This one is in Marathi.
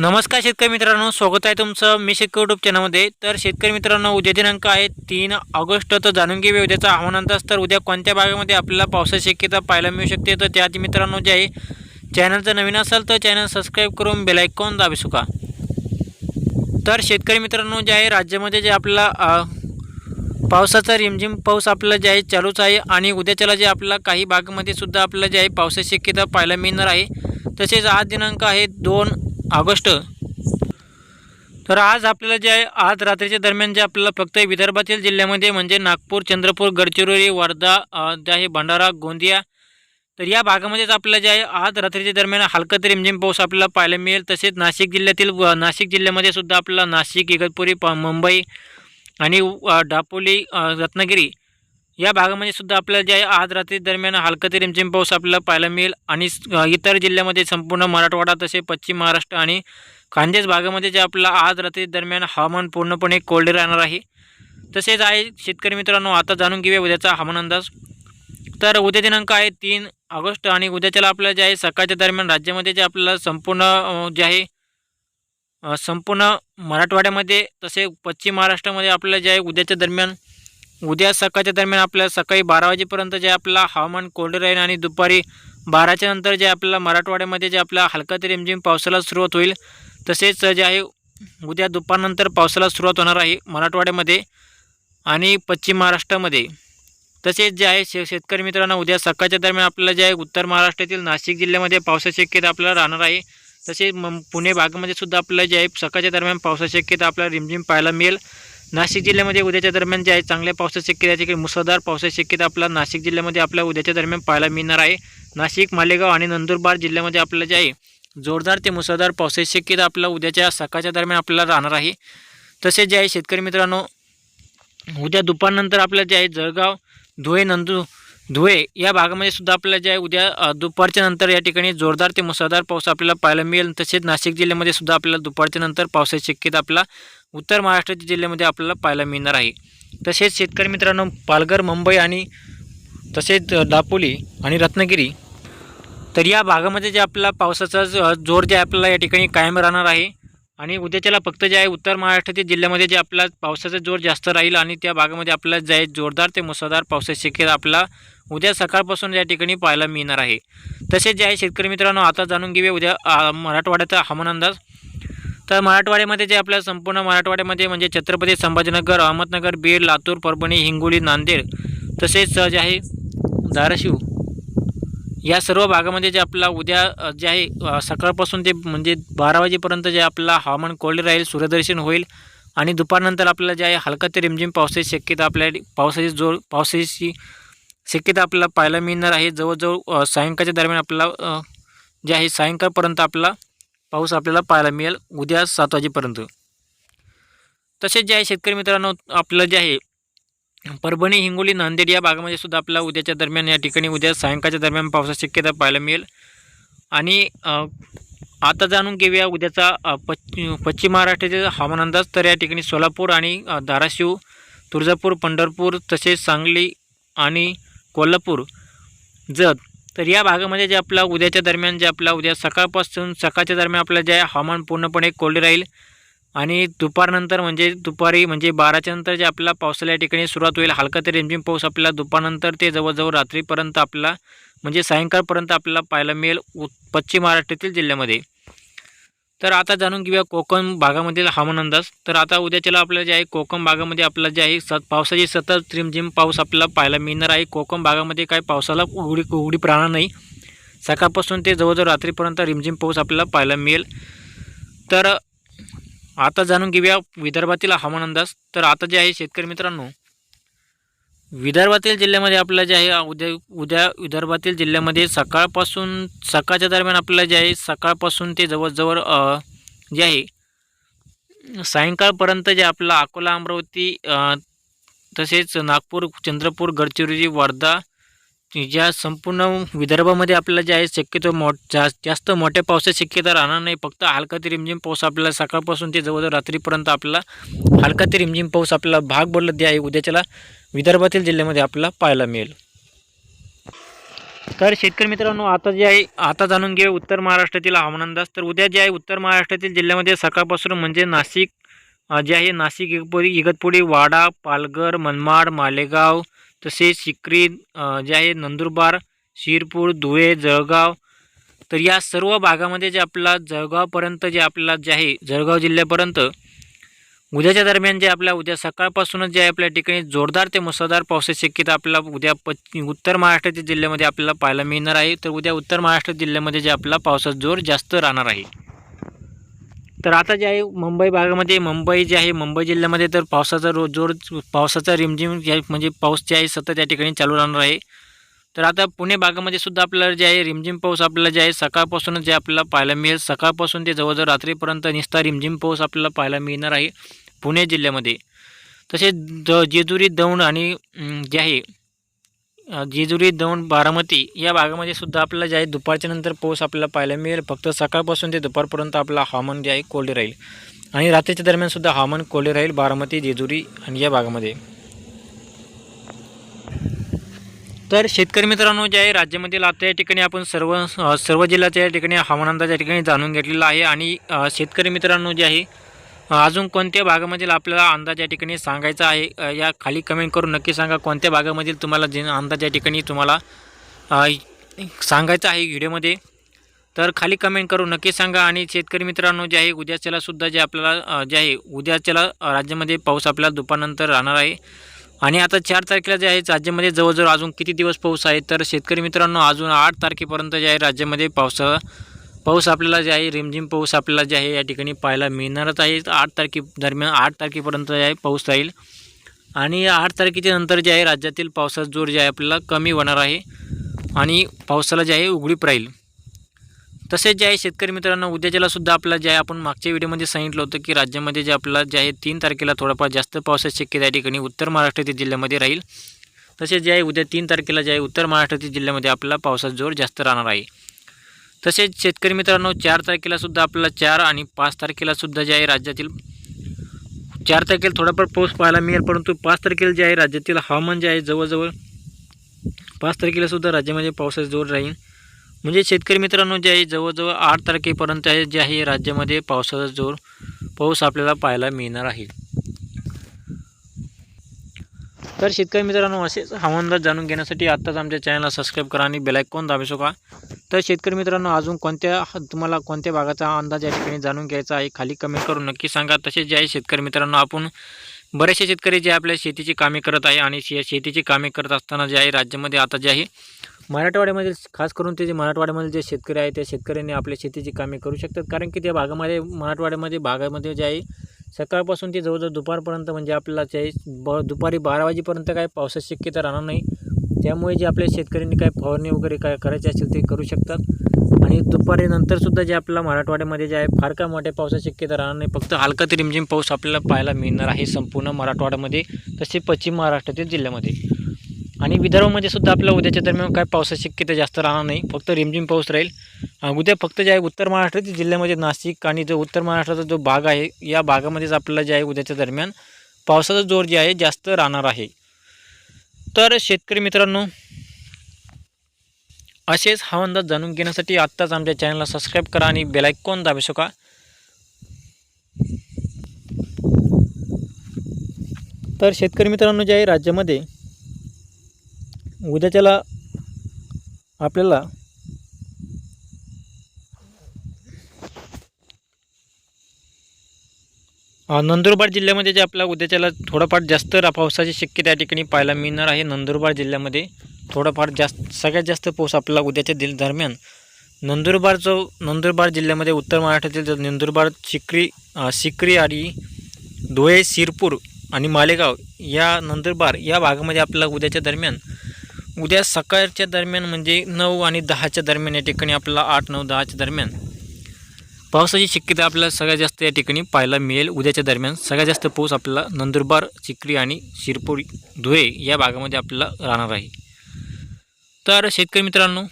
नमस्कार शेतकरी मित्रांनो स्वागत आहे तुमचं मी शेतकरी युट्यूब चॅनलमध्ये तर शेतकरी मित्रांनो उद्या दिनांक आहे तीन ऑगस्ट. तर जाणून घेऊया उद्याचा हवामान तर उद्या कोणत्या भागामध्ये आपल्याला पावसाची शक्यता पाहायला मिळू शकते? तर त्याआधी मित्रांनो जे आहे चॅनलचं नवीन असेल तर चॅनल सबस्क्राईब करून बेलायकॉन दाबी सुका. तर शेतकरी मित्रांनो जे आहे राज्यामध्ये जे आपला पावसाचा रिमझिम पाऊस आपला जे आहे चालूच आहे. आणि उद्याच्याला जे आपला काही भागामध्ये सुद्धा आपल्याला जे आहे पावसाची शक्यता पाहायला मिळणार आहे. तसेच आज दिनांक आहे दोन ऑगस्ट. तर आज आपल्याला जे आहे आज रात्रीच्या दरम्यान जे आपल्याला फक्त विदर्भातील जिल्ह्यामध्ये म्हणजे नागपूर चंद्रपूर गडचिरोली वर्धा अ, जे आहे भंडारा गोंदिया तर या भागामध्येच आपल्याला जे आहे आज रात्रीच्या दरम्यान हलका ते रिमझिम पाऊस आपल्याला पाहायला मिळेल. तसेच नाशिक जिल्ह्यातील व नाशिक जिल्ह्यामध्ये सुद्धा आपल्याला नाशिक इगतपुरी प मुंबई आणि डापोली दापोली रत्नागिरी या भागामध्ये सुद्धा आपल्याला जे आहे आज रात्री दरम्यान हलका ते रिमझिम पाऊस आपल्याला पाहायला मिळेल. आणि इतर जिल्ह्यामध्ये संपूर्ण मराठवाडा तसे पश्चिम महाराष्ट्र आणि खानदेश भागामध्ये जे आपला आज रात्री दरम्यान हवामान पूर्णपणे कोरडे राहणार आहे. तसेच आहे शेतकरी मित्रांनो आता जाणून घेऊया उद्याचा हवामान अंदाज. तर उद्या दिनांक आहे तीन ऑगस्ट आणि उद्याच्याला आपल्याला जे आहे सकाळच्या दरम्यान राज्यामध्ये जे आपल्याला संपूर्ण जे आहे संपूर्ण मराठवाड्यामध्ये तसे पश्चिम महाराष्ट्रामध्ये आपल्याला जे आहे उद्याच्या दरम्यान उद्या सकाळच्या दरम्यान आपल्याला सकाळी बारा वाजेपर्यंत जे आपला हवामान कोरडे राहील आणि दुपारी बाराच्या नंतर जे आपल्याला मराठवाड्यामध्ये जे आपला हलका ते रिमझिम पावसाला सुरुवात होईल तसेच जे आहे उद्या दुपारनंतर पावसाला सुरुवात होणार आहे मराठवाड्यामध्ये आणि पश्चिम महाराष्ट्रामध्ये. तसेच जे आहे शे शेतकरी मित्रांनो उद्या सकाळच्या दरम्यान आपल्याला जे आहे उत्तर महाराष्ट्रातील नाशिक जिल्ह्यामध्ये पावसाची शक्यता आपल्याला राहणार आहे. तसेच म पुणे भागामध्ये सुद्धा आपल्याला जे आहे सकाळच्या दरम्यान पावसाची शक्यता आपल्याला रिमझिम पाहायला मिळेल. नाशिक जिल्ह्यामध्ये उद्याच्या दरम्यान जे आहे चांगल्या पावसाची शक्यता आहे. तिकडे मुसळधार पावसाची शक्यता आपला नाशिक जिल्ह्यामध्ये आपल्याला उद्याच्या दरम्यान पाहायला मिळणार आहे. नाशिक मालेगाव आणि नंदुरबार जिल्ह्यामध्ये आपल्याला जे आहे जोरदार ते मुसळधार पावसाची शक्यता आपल्याला उद्याच्या सकाळच्या दरम्यान आपल्याला राहणार आहे. तसेच जे आहे शेतकरी मित्रांनो उद्या दुपारनंतर आपल्याला जे आहे जळगाव धुळे नंदू धुळे या भागामध्ये सुद्धा आपल्याला जे आहे उद्या दुपारच्या नंतर या ठिकाणी जोरदार ते मुसळधार पाऊस आपल्याला पाहायला मिळेल. तसेच नाशिक जिल्ह्यामध्ये सुद्धा आपल्याला दुपारच्या नंतर पावसाची शक्यता आपला उत्तर महाराष्ट्राच्या जिल्ह्यामध्ये आपल्याला पाहायला मिळणार आहे. तसेच शेतकरी मित्रांनो पालघर मुंबई आणि तसेच दापोली आणि रत्नागिरी तर या भागामध्ये जे आपला पावसाचा ज- जोर जे आपल्याला या ठिकाणी कायम राहणार आहे आणि उद्याच्याला फक्त जे आहे उत्तर महाराष्ट्रातील जिल्ह्यामध्ये जे आपला पावसाचा जोर जास्त राहील आणि त्या भागामध्ये आपल्याला जे आहे जोरदार ते मुसळधार पावसाची शक्यता आपला उद्या सकाळपासून या ठिकाणी पाहायला मिळणार आहे. तसेच जे आहे शेतकरी मित्रांनो आता जाणून घेऊया उद्या मराठवाड्याचा हवामान अंदाज. तर मराठवाड्यामध्ये जे आपल्या संपूर्ण मराठवाड्यामध्ये म्हणजे छत्रपती संभाजीनगर अहमदनगर बीड लातूर परभणी हिंगोली नांदेड तसेच जे आहे धाराशिव या सर्व भागामध्ये जे आपला उद्या जे आहे सकाळपासून ते म्हणजे बारा वाजेपर्यंत जे आपला हवामान कोरडे राहील सूर्यदर्शन होईल आणि दुपारनंतर आपल्याला जे आहे हलका ते रिमझिम पावसाची शक्यता आपल्या पावसाची जोर पावसाची शक्यता आपल्याला पाहायला मिळणार आहे. जवळजवळ सायंकाळच्या दरम्यान आपल्याला जे आहे सायंकाळपर्यंत आपला पाऊस आपल्याला पाहायला मिळेल उद्या सात वाजेपर्यंत. तसेच जे आहे शेतकरी मित्रांनो आपलं जे आहे परभणी हिंगोली नांदेड या भागामध्ये सुद्धा आपल्याला उद्याच्या दरम्यान या ठिकाणी उद्या सायंकाळच्या दरम्यान पावसाची शक्यता पाहायला मिळेल. आणि आता जाणून घेऊया उद्याचा अ, पश्चिम महाराष्ट्राचे हवामान अंदाज. तर या ठिकाणी सोलापूर आणि धाराशिव तुळजापूर पंढरपूर तसेच सांगली आणि कोल्हापूर जत. तर या भागामध्ये जे आपला उद्याच्या दरम्यान जे आपला उद्या सकाळपासून सकाळच्या दरम्यान आपलं जे हवामान पूर्णपणे कोरडे राहील. आणि दुपारनंतर म्हणजे दुपारी म्हणजे बाराच्या नंतर जे आपला पावसाला या ठिकाणी सुरुवात होईल हलका ते रिमझिम पाऊस आपल्याला दुपारनंतर ते जवळजवळ रात्रीपर्यंत आपला म्हणजे सायंकाळपर्यंत आपल्याला पाहायला मिळेल उ पश्चिम महाराष्ट्रातील जिल्ह्यामध्ये. तर आता जाणून घेऊया कोकण भागामधील हवामान अंदाज तर आता उद्याच्याला आपल्याला जे आहे कोकण भागामध्ये आपला जे आहे सत पावसाची सतत रिमझिम पाऊस आपल्याला पाहायला मिळणार आहे. कोकण भागामध्ये काय पावसाला उघडी उघडी राहणार नाही. सकाळपासून ते जवळजवळ रात्रीपर्यंत रिमझिम पाऊस आपल्याला पाहायला मिळेल. तर आता जाणून घेऊया विदर्भातील हवामान अंदाज. तर आता जे आहे शेतकरी मित्रांनो विदर्भातील जिल्ह्यामध्ये आपल्याला जे आहे उद्या उद्या विदर्भातील जिल्ह्यामध्ये सकाळपासून सकाळच्या दरम्यान आपल्याला जे आहे सकाळपासून ते जवळजवळ जे आहे सायंकाळपर्यंत जे आपलं अकोला अमरावती तसेच नागपूर चंद्रपूर गडचिरोली वर्धा ज्या संपूर्ण विदर्भामध्ये आपल्याला जे आहे शक्यतो मोठ जास्त जास्त मोठ्या पावसाची शक्यता राहणार नाही. फक्त हलका ते रिमझिम पाऊस आपल्याला सकाळपासून ते जवळजवळ रात्रीपर्यंत आपल्याला हलका ते रिमझिम पाऊस आपल्याला भाग बोलत जे आहे उद्याच्याला विदर्भातील जिल्ह्यामध्ये आपल्याला पाहायला मिळेल. तर शेतकरी मित्रांनो आता जे आहे आता जाणून घेऊ उत्तर महाराष्ट्रातील हवामान अंदाज. तर उद्या जे आहे उत्तर महाराष्ट्रातील जिल्ह्यामध्ये सकाळपासून म्हणजे नाशिक जे आहे नाशिक इगतपुरी इगतपुरी वाडा पालघर मनमाड मालेगाव तसेच सिक्री जे आहे नंदुरबार शिरपूर धुळे जळगाव तर या सर्व भागामध्ये जे आपला जळगावपर्यंत जे आपल्याला जे आहे जळगाव जिल्ह्यापर्यंत उद्याच्या दरम्यान जे आपल्या उद्या सकाळपासूनच जे आहे आपल्या ठिकाणी जोरदार ते मुसळधार पावसाची शक्यता आपल्याला उद्या पश्चिम उत्तर महाराष्ट्राच्या जिल्ह्यामध्ये आपल्याला पाहायला मिळणार आहे. तर उद्या उत्तर महाराष्ट्र जिल्ह्यामध्ये जे आपला पावसाचा जोर जास्त राहणार आहे. तर आता जे आहे मुंबई भागामध्ये मुंबई जे आहे मुंबई जिल्ह्यामध्ये तर पावसाचा रोज जोर पावसाचा रिमझिम जे आहे, म्हणजे पाऊस जे आहे सतत या ठिकाणी चालू राहणार आहे. तर आता पुणे भागामध्ये सुद्धा आपल्याला जे आहे रिमझिम पाऊस आपल्याला जे आहे सकाळपासूनच जे आपल्याला पाहायला मिळेल. सकाळपासून ते जवळजवळ रात्रीपर्यंत निस्ता रिमझिम पाऊस आपल्याला पाहायला मिळणार आहे पुणे जिल्ह्यामध्ये. तसेच द जेजुरी दौंड आणि जे आहे जेजुरी दौंड बारामती या भागामध्ये सुद्धा आपल्याला जे आहे दुपारच्या नंतर पाऊस आपल्याला पाहायला मिळेल. फक्त सकाळपासून ते दुपारपर्यंत आपलं हवामान जे आहे कोरडे राहील. आणि रात्रीच्या दरम्यान सुद्धा हवामान कोरडे राहील बारामती जेजुरी आणि या भागामध्ये. तर शेतकरी मित्रांनो जे आहे राज्यामधील आता या ठिकाणी आपण सर्व सर्व जिल्ह्याच्या या ठिकाणी हवामान अंदाज या ठिकाणी जाणून घेतलेला आहे. आणि शेतकरी मित्रांनो जे आहे अजून कोणत्या भागामधील आपल्याला अंदाज या ठिकाणी सांगायचा आहे? या खाली कमेंट करून नक्की सांगा कोणत्या भागामधील तुम्हाला जे अंदाज या ठिकाणी तुम्हाला सांगायचं सांगायचा आहे व्हिडिओमध्ये. तर खाली कमेंट करून नक्की सांगा आणि शेतकरी मित्रांनो जे आहे उद्याच्यालासुद्धा जे आपल्याला जे आहे उद्याच्याला राज्यामध्ये पाऊस आपल्याला दुपारनंतर राहणार आहे. आणि आता चार तारखेला जे आहे राज्यामध्ये जवळजवळ अजून किती दिवस पाऊस आहे? तर शेतकरी मित्रांनो अजून आठ तारखेपर्यंत जे आहे राज्यामध्ये पावसाळा पाऊस आपल्याला जे आहे रिमझिम पाऊस आपल्याला जे आहे या ठिकाणी पाहायला मिळणारच आहे आठ तारखे दरम्यान आठ तारखेपर्यंत जे आहे पाऊस राहील आणि आठ तारखेच्या नंतर जे आहे राज्यातील पावसाचा जोर जे आहे आपल्याला कमी होणार आहे आणि पावसाला जे आहे उघडीप राहील तसेच जे आहे शेतकरी मित्रांनो उद्याच्याला सुद्धा आपल्याला जे आहे आपण मागच्या व्हिडिओमध्ये सांगितलं होतं की राज्यामध्ये जे आपल्याला जे आहे तीन तारखेला थोडाफार जास्त पावसाची शक्यता या ठिकाणी उत्तर महाराष्ट्रातील जिल्ह्यामध्ये राहील तसेच जे आहे उद्या तीन तारखेला जे आहे उत्तर महाराष्ट्रातील जिल्ह्यामध्ये आपला पावसाचा जोर जास्त राहणार आहे तसेच शेतकरी मित्रांनो चार तारखेला सुद्धा आपल्याला चार आणि पाच तारखेला सुद्धा जे आहे राज्यातील चार तारखेला थोडाफार पाऊस पाहायला मिळेल परंतु पाच तारखेला जे आहे राज्यातील हवामान जे आहे जवळजवळ पाच तारखेला सुद्धा राज्यामध्ये पावसाचा जोर राहील. म्हणजे शेतकरी मित्रांनो जे आहे जवळजवळ आठ तारखेपर्यंत आहे जे आहे राज्यामध्ये पावसाचा जोर पाऊस आपल्याला पाहायला मिळणार आहे. तर शेतकरी मित्रांनो असेच हवामान जाणून घेण्यासाठी आत्ताच आमच्या चॅनलला सबस्क्राईब करा आणि बेलायकॉन दाबू शका तर शेतकरी मित्रांनो अजून कोणत्या तुम्हाला कोणत्या भागाचा अंदाज या ठिकाणी जाणून घ्यायचा आहे खाली कमेंट करून नक्की सांगा. तसेच जे आहे शेतकरी मित्रांनो आपण बरेचसे शेतकरी जे आपल्या शेतीची कामे करत आहे आणि शे शेतीची कामे करत असताना जे आहे राज्यामध्ये आता जे आहे मराठवाड्यामधील खास करून ते जे मराठवाड्यामधील जे शेतकरी आहे त्या शेतकऱ्यांनी आपल्या शेतीची कामे करू शकतात. कारण की त्या भागामध्ये मराठवाड्यामध्ये भागामध्ये जे आहे सकाळपासून ते जवळजवळ दुपारपर्यंत म्हणजे आपल्याला जे आहे ब दुपारी बारा वाजेपर्यंत काय पावसाची शक्यता राहणार नाही. त्यामुळे जे आपल्या शेतकऱ्यांनी काय फवारणी वगैरे काय करायची असेल ते करू शकतात. आणि दुपारी नंतरसुद्धा जे आपल्याला मराठवाड्यामध्ये जे आहे फार काय मोठ्या पावसाची शक्यता राहणार नाही. फक्त हलका ते रिमझिम पाऊस आपल्याला पाहायला मिळणार आहे संपूर्ण मराठवाड्यामध्ये तसे पश्चिम महाराष्ट्रातील जिल्ह्यामध्ये. आणि विदर्भामध्ये सुद्धा आपल्या उद्याच्या दरम्यान काय पावसाची शक्यता जास्त राहणार नाही. फक्त रिमझिम पाऊस राहील. उद्या फक्त जे आहे उत्तर महाराष्ट्रातील जिल्ह्यामध्ये नाशिक आणि जो उत्तर महाराष्ट्राचा जो भाग आहे या भागामध्येच आपल्याला जे आहे उद्याच्या दरम्यान पावसाचा जोर जे आहे जास्त राहणार आहे. तर शेतकरी मित्रांनो असेच हा अंदाज जाणून घेण्यासाठी आत्ताच आमच्या चॅनलला सबस्क्राईब करा आणि बेलायकॉन दाबू शका तर शेतकरी मित्रांनो जे आहे राज्यामध्ये उद्याच्याला आपल्याला नंदुरबार जिल्ह्यामध्ये जे आपल्या उद्याच्याला थोडंफार जास्त पावसाची शक्यता या ठिकाणी पाहायला मिळणार आहे. नंदुरबार जिल्ह्यामध्ये थोडंफार जास्त सगळ्यात जास्त पाऊस आपल्याला उद्याच्या दिल दरम्यान नंदुरबार जो नंदुरबार जिल्ह्यामध्ये उत्तर महाराष्ट्रातील जो नंदुरबार चिक्री सिकरी सिक्री आणि धुळे शिरपूर आणि मालेगाव या नंदुरबार या भागामध्ये आपल्याला उद्याच्या दरम्यान उद्या सकाळच्या दरम्यान म्हणजे नऊ आणि दहाच्या दरम्यान या ठिकाणी आपल्याला आठ नऊ दहाच्या दरम्यान पावसाची शक्यता आपल्याला सगळ्यात जास्त या ठिकाणी पाहायला मिळेल. उद्याच्या दरम्यान सगळ्यात जास्त पाऊस आपल्याला नंदुरबार चिखली आणि शिरपूर धुळे या भागामध्ये आपल्याला राहणार आहे. तर शेतकरी मित्रांनो